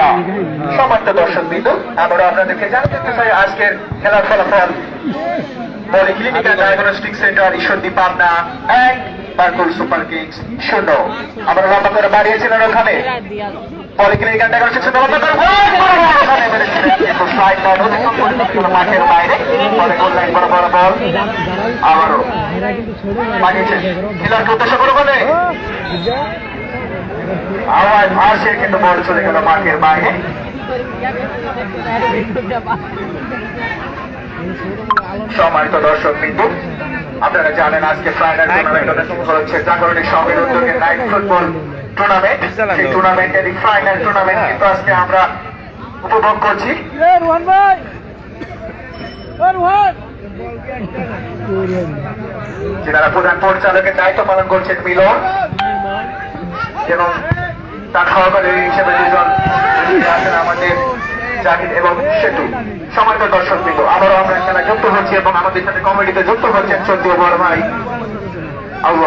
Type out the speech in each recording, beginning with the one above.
না। দর্শক বিন্দু আমরা আপনাদেরকে জানাতে চাই, আজকের খেলার ফলাফল। বলে clinical diagnostic centre Ishwardi, Pabna এক বারকুল সুপার কিংস শূন্য। আমরা লম্বা করে বাড়িয়েছিলেন ওখানে। ডায়াগনস্টিক সেন্টার লম্বা করে মাঠের বাইরে। আবারও। খেলার করে বলে আওয়াজ আসে কিন্তু বল চলে গেল মাঠের বাইরে। সম্মানিত দর্শক বিন্দু আপনারা জানেন আজকে ফাইনাল টুর্নামেন্ট অনুষ্ঠিত হচ্ছে জাগরণী সঙ্গের উদ্যোগে নাইট ফুটবল টুর্নামেন্ট সেই টুর্নামেন্টের ফাইনাল টুর্নামেন্ট কিন্তু আজকে আমরা উপভোগ করছি। যারা প্রধান পরিচালকের দায়িত্ব পালন করছেন মিলন। এবং তার সহকারী হিসেবে দুজন আছেন আমাদের জাহিদ এবং সেতু। সমান্ত দর্শক বিন্দু আবারও আমরা খেলা যুক্ত হচ্ছি এবং আমাদের সাথে কমিটিতে যুক্ত হচ্ছেন চন্দ্রীয় বড় ভাই আবু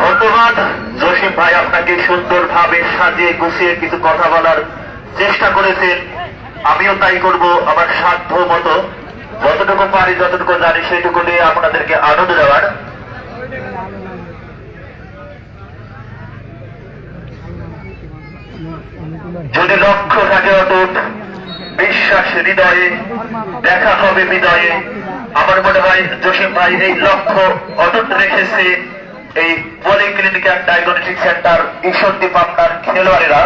ধন্যবাদ, জসিম ভাই আপনাকে সুন্দরভাবে সাজিয়ে গুছিয়ে কিছু কথা বলার চেষ্টা করেছেন। আমিও তাই করব আমার সাধ্য মতো যতটুকু পারি, যতটুকু জানি, সেটুকু নিয়ে আপনাদেরকে আনন্দ দেওয়ার যদি লক্ষ্য থাকে অটুট, বিশ্বাস, হৃদয়ে দেখা হবে হৃদয়ে আমার মনে হয় জসিম ভাই এই লক্ষ্য অটুট রেখেছে এই polyclinic and diagnostic centre Ishwardi পাবনার খেলোয়াড়েরা।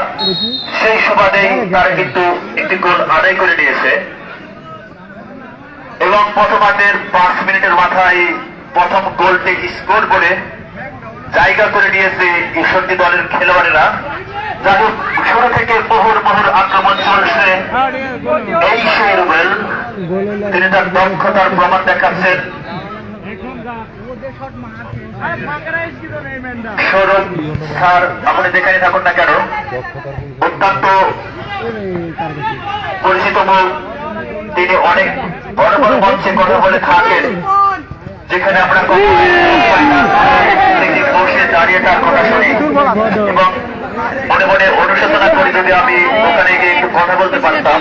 সেই সুবাদেই তারা কিন্তু একটি গোল আদায় করে নিয়েছে। এবং প্রথমার্ধের পাঁচ মিনিটের মাথায় প্রথম গোলটি স্কোর করে জায়গা করে নিয়েছে ঈশ্বরদী দলের খেলোয়াড়েরা। হোক, শুরু থেকে বহুর বহুর আক্রমণ চলছে এই সেই তিনি তার দক্ষতার প্রমাণ দেখাচ্ছেন। আপনি যেখানে থাকুন না কেন অত্যন্ত পরিচিত তিনি অনেক বড় বড় মঞ্চে কথা বলে থাকেন। যেখানে আমরা বসে দাঁড়িয়ে তার কথা শুনি এবং মনে মনে অনুশোচনা করি যদি আমি ওখানে গিয়ে একটু কথা বলতে পারতাম।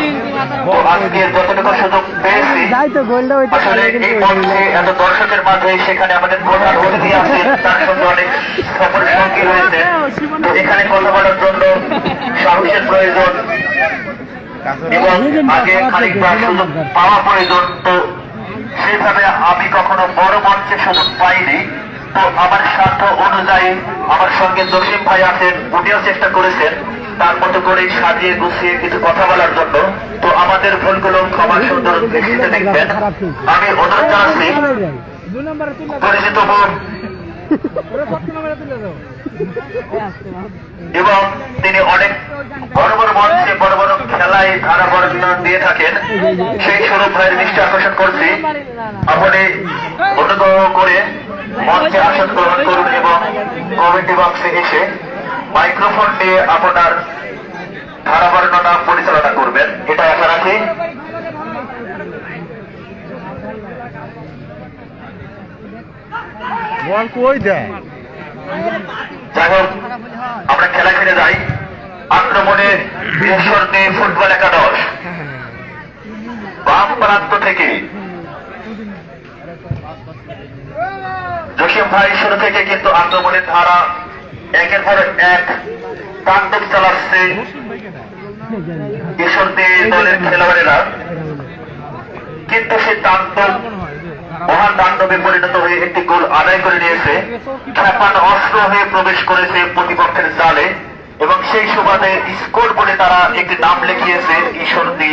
তো আজকে যতটুকু সুযোগ পেয়েছি আসলে এই মঞ্চে এত দর্শকের মাঝে সেখানে আমাদের প্রধান অতিথি আছেন তার সঙ্গে অনেক সফর সঙ্গী রয়েছে। তো এখানে কথা বলার জন্য সাহসের প্রয়োজন এবং আগে খানিকটা সুযোগ পাওয়া প্রয়োজন। তো সেভাবে আমি কখনো বড় মঞ্চে সুযোগ পাইনি। তো আমার স্বার্থ অনুযায়ী আমার সঙ্গে জসিম ভাই আছেন উনিও চেষ্টা করেছেন। তার মতো করে সাজিয়ে গুছিয়ে কিছু কথা বলার জন্য। তো আমাদের ভুলগুলো ক্ষমা সুন্দর দৃষ্টিতে দেখবেন। আমি অনুরোধ জানাচ্ছি পরিচিত এবং তিনি অনেক বড় বড় মঞ্চে বড় বড় খেলায় ধারা বর্ণনা দিয়ে থাকেন। সেই স্বরূপ ভাইয়ের দৃষ্টি আকর্ষণ করছি। আপনি অনুগ্রহ করে মঞ্চে আসন গ্রহণ করুন এবং কমিটি বক্সে এসে মাইক্রোফোন নিয়ে আপনার ধারা বর্ণনা পরিচালনা করবেন। এটা আশা রাখি। বল কই দেয় আমরা খেলা খেলে যাই। আক্রমণে বৃহস্পতি ফুটবল একাদশ। বাম প্রান্ত থেকে। জসিম ভাই শুরু থেকে কিন্তু আক্রমণের ধারা একের পর এক তাণ্ডব চালাচ্ছে ঈশ্বরদী দলের খেলোয়াড়েরা। কিন্তু সেই তাণ্ডব মহান তাণ্ডবে পরিণত হয়ে একটি গোল আদায় করে নিয়েছে। খেপান অস্ত্র হয়ে প্রবেশ করেছে প্রতিপক্ষের জালে এবং সেই সুবাদে স্কোর বলে তারা একটি নাম লিখিয়েছে, ঈশ্বরদী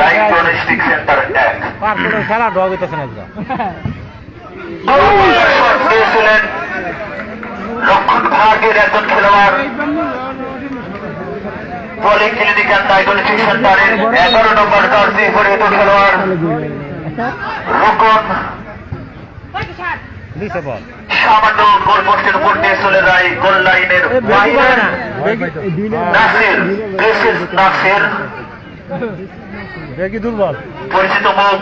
ডায়াগনস্টিক সেন্টার এক। খেলা ডগ হইতেছে না দিয়েছিলেন লক্ষণ ভাগের একজন খেলোয়াড়। পলি ক্লিনিক্যাল ডায়াগনস্টিক সেন্টারের এগারো নম্বর জার্সি পরিহিত খেলোয়াড়। রোকন দিছে বল। সামান্য গোল পোস্টের উপর দিয়ে চলে যায় গোল লাইনের বাইরে। নাসির দেখি দুর্বল? পরিচিত মুখ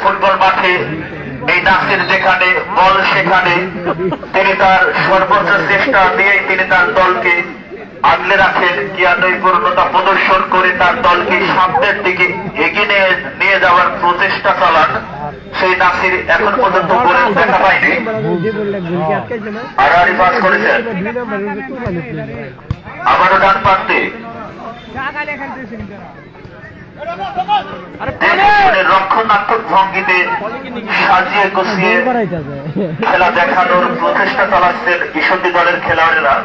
ফুটবল মাঠে এই নাসির যেখানে বল সেখানে। তিনি তার সর্বোচ্চ চেষ্টা দিয়েই তিনি তার দলকে আগলে রাখেন জ্ঞানপূর্ণতা প্রদর্শন করে তার দলকে সামনের দিকে এগিয়ে নিয়ে- যাওয়ার প্রচেষ্টা চালান। সেই নাসির এখন পর্যন্ত করে দেখা পায়নি। আড়াআড়ি পাস করেছেন। আবারও ডান প্রান্তে দেখে রক্ষণাত্মক ভঙ্গিতে সাজিয়ে গুছিয়ে খেলা দেখানোর প্রচেষ্টা চালাচ্ছেন ঈশ্বরদী দলের খেলোয়াড়েরা।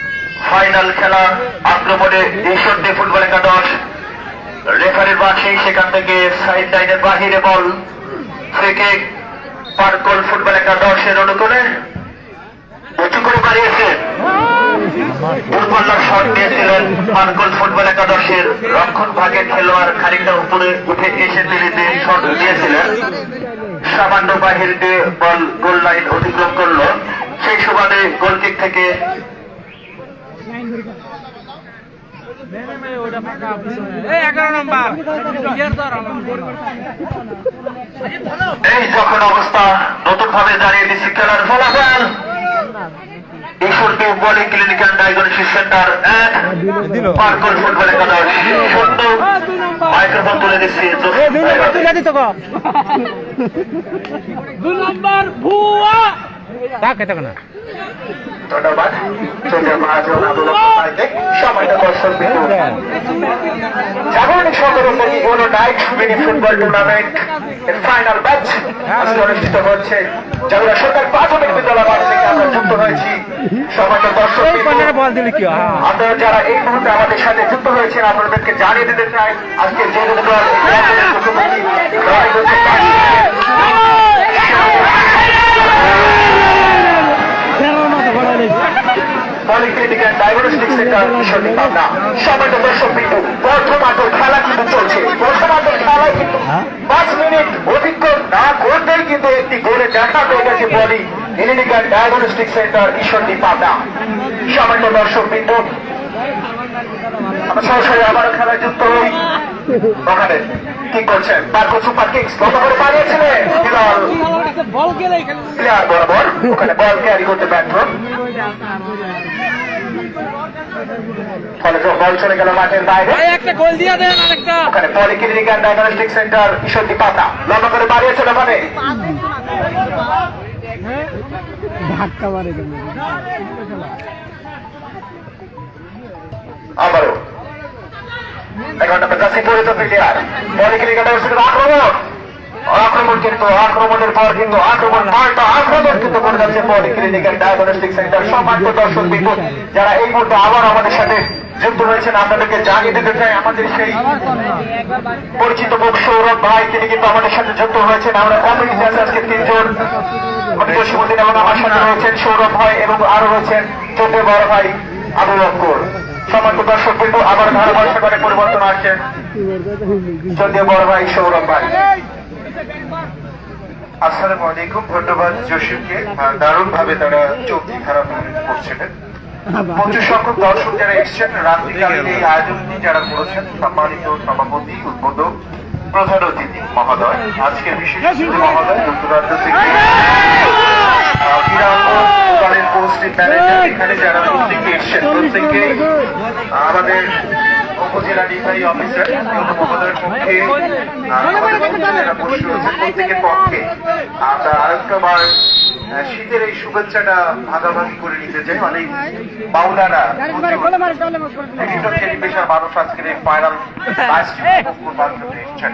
ফাইনাল খেলা আক্রমণে ঈশ্বরদী ফুটবল একাদশ রেফারির বাঁশি সেখান থেকে সাইড লাইনের বাহিরে বল। থেকে পার্কল ফুটবল একাদশের অনুকূলে। উঁচু করে বাড়িয়েছেন ফুটবলার শট দিয়েছিলেন পার্কল ফুটবল একাদশের রক্ষণ ভাগের খেলোয়াড় খানিকটা উপরে উঠে এসে তিনি শট দিয়েছিলেন সামান্য বাহির দিয়ে বল গোল লাইন অতিক্রম করল। সেই সুবাদে গোলকিক থেকে এগারো নম্বর এই যখন অবস্থা নতুন ভাবে দাঁড়িয়ে দিচ্ছে খেলার ফলাফল ঈশ্বরকে বোলিং ক্লিনিক্যাল ডায়াগনোসিস সেন্টার এক পার্কল ফুটবল একাদশ শূন্য মাইক্রোফোন তুলে দিচ্ছি তুলে দিত গো দুই নম্বর ভুয়া তা খেতে না ধন্যবাদ মহাজন সময়টা দর্শক Bindu Jagarani night mini football tournament এর ফাইনাল ম্যাচ আজকে অনুষ্ঠিত হচ্ছে জাগরণী সরকার প্রাথমিক বিদ্যালয় মাঠ থেকে আমরা যুক্ত হয়েছি সময়টা দর্শক বল দিলে কি আপনারা যারা এই মুহূর্তে আমাদের সাথে যুক্ত হয়েছেন আপনাদেরকে জানিয়ে দিতে চাই আজকে যে দুটো লড়াই হচ্ছে ডায়াগনস্টিক সেন্টার ঈশ্বরী পাবনা সময়টা দর্শক বিন্দু। খেলা কিন্তু চলছে। প্রথমার্ধ খেলা কিন্তু পাঁচ মিনিট অধিকক্ষণ না করতেই কিন্তু একটি গোলে দেখা পেয়ে গেছে বলি। Clinic and diagnostic centre Ishwari Pabna সময়টা দর্শক বিন্দু। আমরা সরাসরি আবারও খেলায় যুক্ত হই। ওখানে কি করছেন পার্ক সুপার কিংস কত করে বল প্লেয়ার বরাবর। ওখানে বল ক্যারি করতে ব্যর্থ। ফলে বল চলে গেল মাঠের বাইরে। একটা গোল দিয়ে দেন আরেকটা। ওখানে polyclinic and diagnostic centre Ishwardi পাতা লম্বা করে বাড়িয়েছে ওখানে ধাক্কা মারে আবারও। এগারো নম্বর জাসি পরিত প্লেয়ার পলিক্লিনিক অ্যান্ড ডায়াগনস্টিক আক্রমণ। আক্রমণ কিন্তু আক্রমণের পর কিন্তু আক্রমণ, পাল্টা আক্রমণ। কিন্তু করে যাচ্ছে পলিক্লিনিক অ্যান্ড ডায়াগনস্টিক সেন্টার সম্মানিত দর্শক বিন্দু, যারা এই মুহূর্তে আবার আমাদের সাথে যুক্ত হয়েছেন আপনাদেরকে জানিয়ে দিতে চাই, আমাদের সেই পরিচিত মুখ সৌরভ ভাই, তিনি কিন্তু আমাদের সাথে যুক্ত হয়েছেন আমরা আছে আজকে তিনজন। জসীমুদ্দিন এবং আমার সাথে রয়েছেন সৌরভ ভাই এবং আরও রয়েছেন চোদ্দ বড় ভাই আবু বক্কর। সম্মানিত দর্শক বিন্দু, আবার ধারাবাহিক করে পরিবর্তন আসছে। চোদ্দ বড় ভাই সৌরভ ভাই। আসসালামু আলাইকুম, ধন্যবাদ জসিমকে। দারুণ ভাবে তারা চলতি খারাপ করছিলেন। প্রচুর সংখ্যক দর্শক যারা এসছেন, রাত্রিকালীন এই আয়োজনটি যারা করেছেন, সম্মানিত সভাপতি, উদ্বোধক, প্রধান অতিথি মহোদয়, আজকের বিশেষ মহোদয়, যুক্তরাজ্য থেকে এখানে যারা প্রত্যেকে এসছেন, প্রত্যেকে আমাদের উপজেলা নির্বাহী অফিসার মহোদয়ের পক্ষে প্রত্যেকের পক্ষে। আমরা আরেকটাবার শীতের এই শুভেচ্ছাটা ভাগাভাগি করে নিতে চাই। অনেক বাউলারা বিভিন্ন শ্রেণি পেশার মানুষ আজকের এই ফাইনাল ম্যাচটি উপভোগ করবার জন্য এসছেন।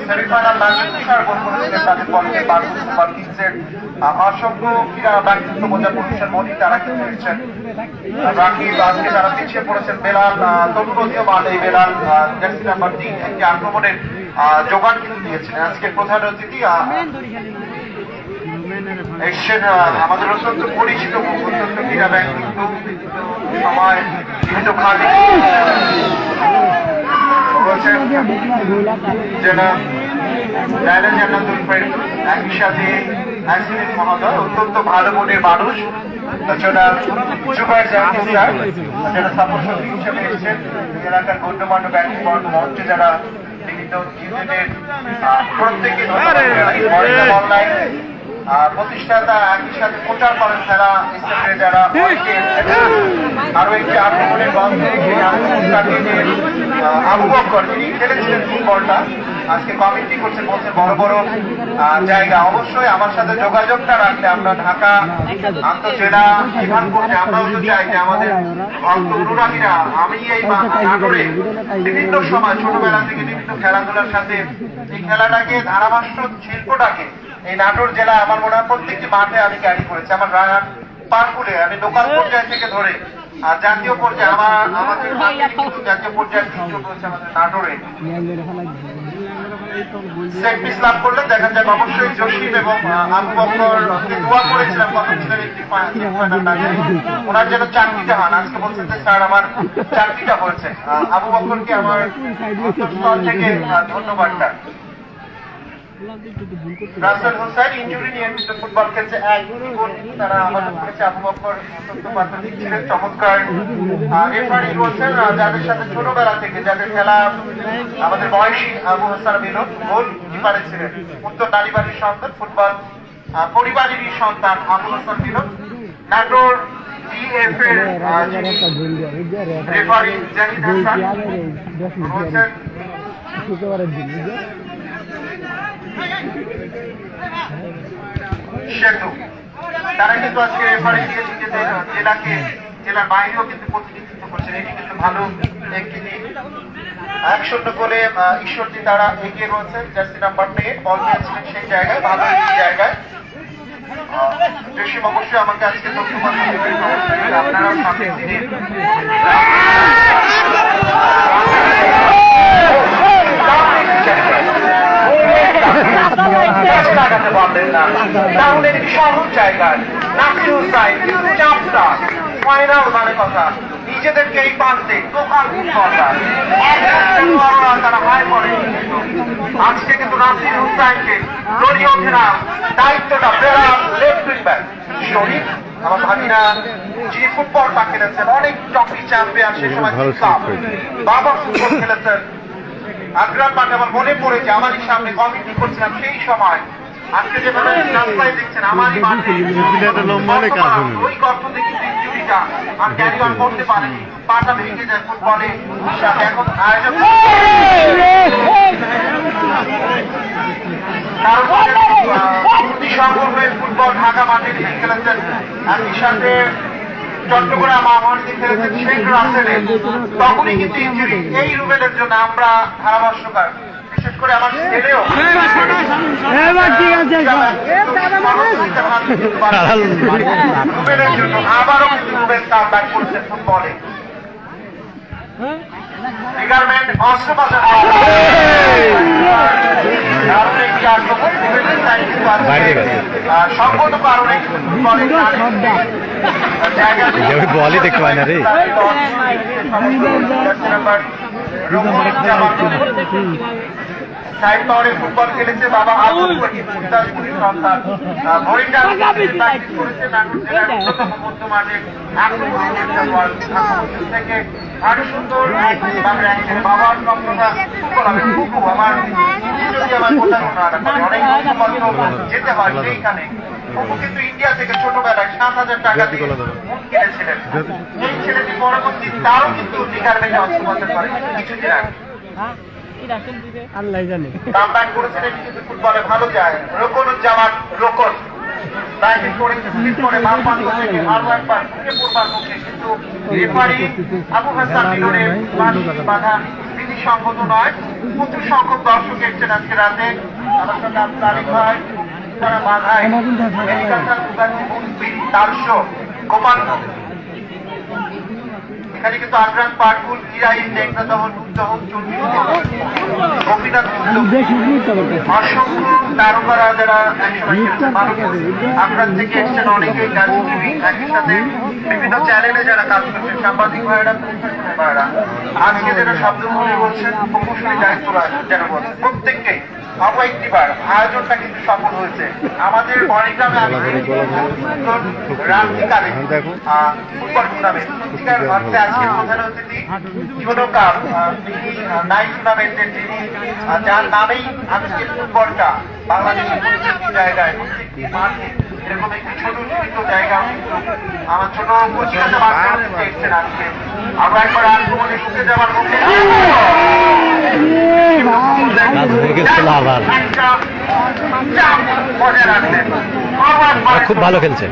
সেমিফাইনাল ম্যাচে তুষার তাদের পক্ষে বার্সেল সুপার কিংসের অসংখ্য ক্রীড়া ব্যক্তিত্ব বোঝা করেছেন মনি তারা কিন্তু এসেছেন রাকিব আজকে তারা পিছিয়ে পড়েছেন বেলাল তরুণীয় মান এই বেলাল জার্সি নাম্বার তিন একটি আক্রমণের যোগান কিন্তু দিয়েছিলেন আজকের প্রধান অতিথি এসছেন আমাদের অত্যন্ত পরিচিত অত্যন্ত ক্রীড়া ব্যক্তিত্ব সময় বিভিন্ন খাতে রয়েছেন যারা লাইলা জান্নাতুল ফেরদৌস একই সাথে অ্যাসিলিন মহোদয় অত্যন্ত ভালো মনের মানুষ। তাছাড়া জুবাইর জাহিদ স্যার যারা সাপোর্ট হিসেবে এসেছেন এলাকার গণ্যমান্য ব্যক্তিবর্গ মঞ্চে যারা বিভিন্ন আহ, প্রত্যেকে অনলাইন প্রতিষ্ঠাতা একই সাথে প্রচার করেন তারা ইসলামে যারা আরও একটি আক্রমণের গন্ধে সেই আক্রমণকারী যে আবু বক্কর যিনি খেলেছিলেন ফুটবলটা। আজকে কমিটি করছে বলছে বড় বড় জায়গা। অবশ্যই আমার সাথে যোগাযোগটা রাখলে আমরা ঢাকা আন্তজেলা বিভাগ করতে আমরাও তো চাই যে আমাদের অনুরাগীরা, আমি এই নাটোরে বিভিন্ন সময় ছোটবেলা থেকে বিভিন্ন খেলাধুলার সাথে এই খেলাটাকে, ধারাভাষ্য শিল্পটাকে এই নাটোর জেলা আমার মনে হয় প্রত্যেকটি মাঠে আমি ক্যারি করেছি। আমার রায়হান পার্কুলে আমি লোকাল পর্যায় থেকে ধরে আর জাতীয় পর্যায়ে আমার আমাদের জাতীয় পর্যায়ে রয়েছে আমাদের নাটোরে। লাভ করলে দেখা যাক অবশ্যই জসিম এবং আবু বকর দোয়া করেছিলাম একটি ওনার যেন চাকরিটা হন। আজকে বলছেন যে, স্যার, আমার চাকরিটা হয়েছে। আবু বকরকে আমার থেকে ধন্যবাদটা। রাসেল হোসেন ইঞ্জুরি নিয়ে কিন্তু ফুটবল খেলছে এক গোল তারা আমাদের করেছে আবু বকর অত্যন্ত প্রাথমিক ছিলেন চমৎকার রেফারি বলছেন যাদের সাথে ছোটবেলা থেকে যাদের খেলা আমাদের বয়সী আবু হাসান মিলন গোল কিপারে ছিলেন। উত্তর নারীবাড়ির সন্তান ফুটবল পরিবারেরই সন্তান আবু হাসান মিলন নাটোর ডিএফ এর রেফারি জাহিদ হাসান বলছেন তারা কিন্তু আজকে রেফারি দিয়ে নিজেদের জেলাকে জেলার বাইরেও কিন্তু প্রতিনিধিত্ব করছেন। এটি কিন্তু ভালো একটি দিক এক শূন্য আহ, ঈশ্বরদী তারা এগিয়ে রয়েছেন জার্সি নাম্বার নিয়ে বল পেয়েছিলেন সেই জায়গায় ভালো একটি জায়গায়। অবশ্যই আমাকে আজকে সামনে দিনে কাজে লাগাতে পারলেন না তাহলে একটি সহজ নাসির হুসাইন চাপটা ফাইনাল মানে কথা। নিজেদেরকে এই প্রান্তে দোকান তারা হায় পড়ে আজকে কিন্তু নাসির হুসাইনকে লড়িয়ে ওঠে দায়িত্বটা বেড়া লেফট ব্যাক শরীফ আমার ভাগিনা যিনি ফুটবলটা খেলেছেন অনেক ট্রফি চ্যাম্পিয়ন সে সময় বাবা ফুটবল খেলেছেন। আগ্রাম মাঠে আমার মনে পড়েছে আমারই সামনে কমিটি করছিলাম সেই সময়। আজকে যেভাবে রাস্তায় দেখছেন আমারই মাঠে বর্তমান ওই গর্ত থেকে আর ক্যারি অন করতে পারেনি পাটা ভেঙে যায় ফুটবলে এখন আয়োজন তারপরে হয়ে ফুটবল ঢাকা মাঠে খেলেছেন একই সাথে চট্টগ্রাম খেলেছেন শেখ রাসেলের তখনই কিন্তু ইঞ্জুরি এই রুবেলের জন্য আমরা ধারাভাষ্যকার বিশেষ করে আমার ছেলেও। জন্য আবারও কাম ব্যাক ফুটবলে। রিগারমেন্ট কারণে বলই দেখতে পায় না রে। সাইড পাওয়ারে ফুটবল খেলেছে বাবা সন্তান। প্র্যাকটিস করেছে জেলার অন্যতম থেকে আরও সুন্দর বাবার স্বপ্নটা ফুটবল আমি খুব আমার যদি আমার কোথাও না রাখে অনেক ফুটবল যেতে হয় সেইখানে। কিন্তু ইন্ডিয়া থেকে ছোটবেলায় সাত হাজার টাকা দিয়ে উট কিনেছিলেন। এই ছেলেটি পরবর্তী তারও কিন্তু ডিপার্টমেন্টে অস্ত্রোপচার করে। কিছুদিন আগে। আল্লাহ জানে। কামব্যাক করেছিলেন কিন্তু ফুটবলে ভালো যায়। রোকনুজ্জামান রোকন। ব্যাটিং করে স্পিড করে বাম পাশ থেকে আরও একবার ঢুকে পড়বার মুখে কিন্তু রেফারি আবু হাসান মিলনের বাধা রাজনীতি নয়। প্রচুর সংখ্যক দর্শক এসেছেন আজকে রাতে। আমার আব্দুল আলিম ভাই তারা এখানে কিন্তু আগ্রান পাটকুল ইরাই টেকনাদহ নুরদহ চন্ডী অসংখ্য তারকারা যারা আগ্রান থেকে এসছেন অনেকেই একই সাথে বিভিন্ন চ্যানেলে যারা কাজ করছেন, সাংবাদিক আজকে যারা বলছেন প্রকৌশলী যারা বলছেন আয়োজনটা কিন্তু সফল হয়েছে। আমাদের মণিগ্রামে আমি দেখি সুন্দর রাত্রিকালে ফুটবল টুর্নামেন্ট আহ, তিনি নাইট টুর্নামেন্টের যিনি যার নামেই আজকের ফুটবলটা বাংলাদেশের জায়গায় প্রত্যেকটি ছোট জায়গা আমার ছোট আজকে আমরা একবার আক্রমণে ঢুকে যাওয়ার হয়ে আবার। খুব ভালো খেলছে।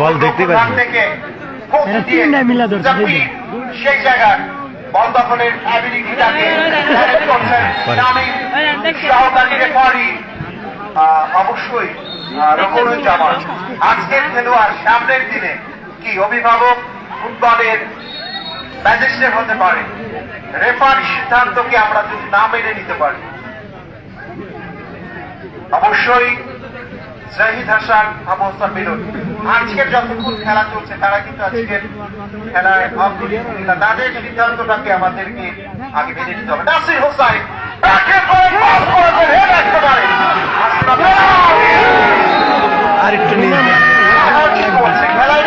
বল দেখতে পাচ্ছি। সেই জায়গায় বল দখলের অ্যাবিলিটিটাকে সহকারী রেফারি অবশ্যই আজকের খেলোয়াড় সামনের দিনে কি অভিভাবক ফুটবলের ম্যাজিস্ট্রেট হতে পারে রেফারি সিদ্ধান্তকে আমরা যদি না মেনে নিতে পারি অবশ্যই জাহিদ হাসান হাসান মিলন আজকের যতক্ষণ খেলা চলছে তারা কিন্তু আজকের খেলায়। তাদের সিদ্ধান্তটাকে আমাদেরকে আগে মেনে নিতে হবে নাসির হোসাইন একেবারে পাস করেছেন, হেড একেবারে। আর নিয়ে খেলা খেলায়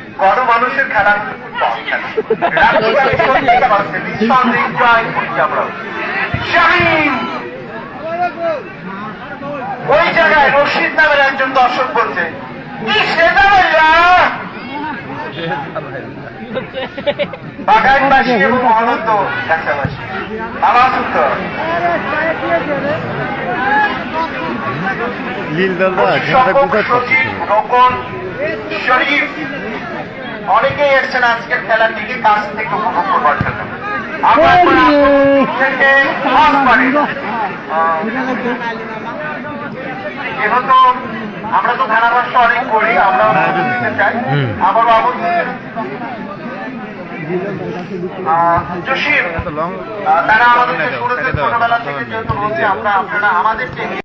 খেলা হচ্ছে ফুটবল খেলা। নিঃসন্দেহে জয় আমরা। ওই জায়গায় রশিদ নামের একজন দর্শক বলছে কি সেটা বাগানবাসী এবং অনন্ত ভালো আছেন তো লীল বুঝাতে রোকন শরীফ অনেকেই এসছেন আজকের খেলাটিকে কাছ থেকে উপভোগ করবার জন্য। আমরা থেকে যেহেতু আমরা তো ধারাভাষ্য অনেক করি আমরা দিতে চাই। আবার বাবু জসিম তারা আমাদেরকে শুরুতে ছোটবেলা থেকে যেহেতু বলছে আমরা আপনারা আমাদের টেনে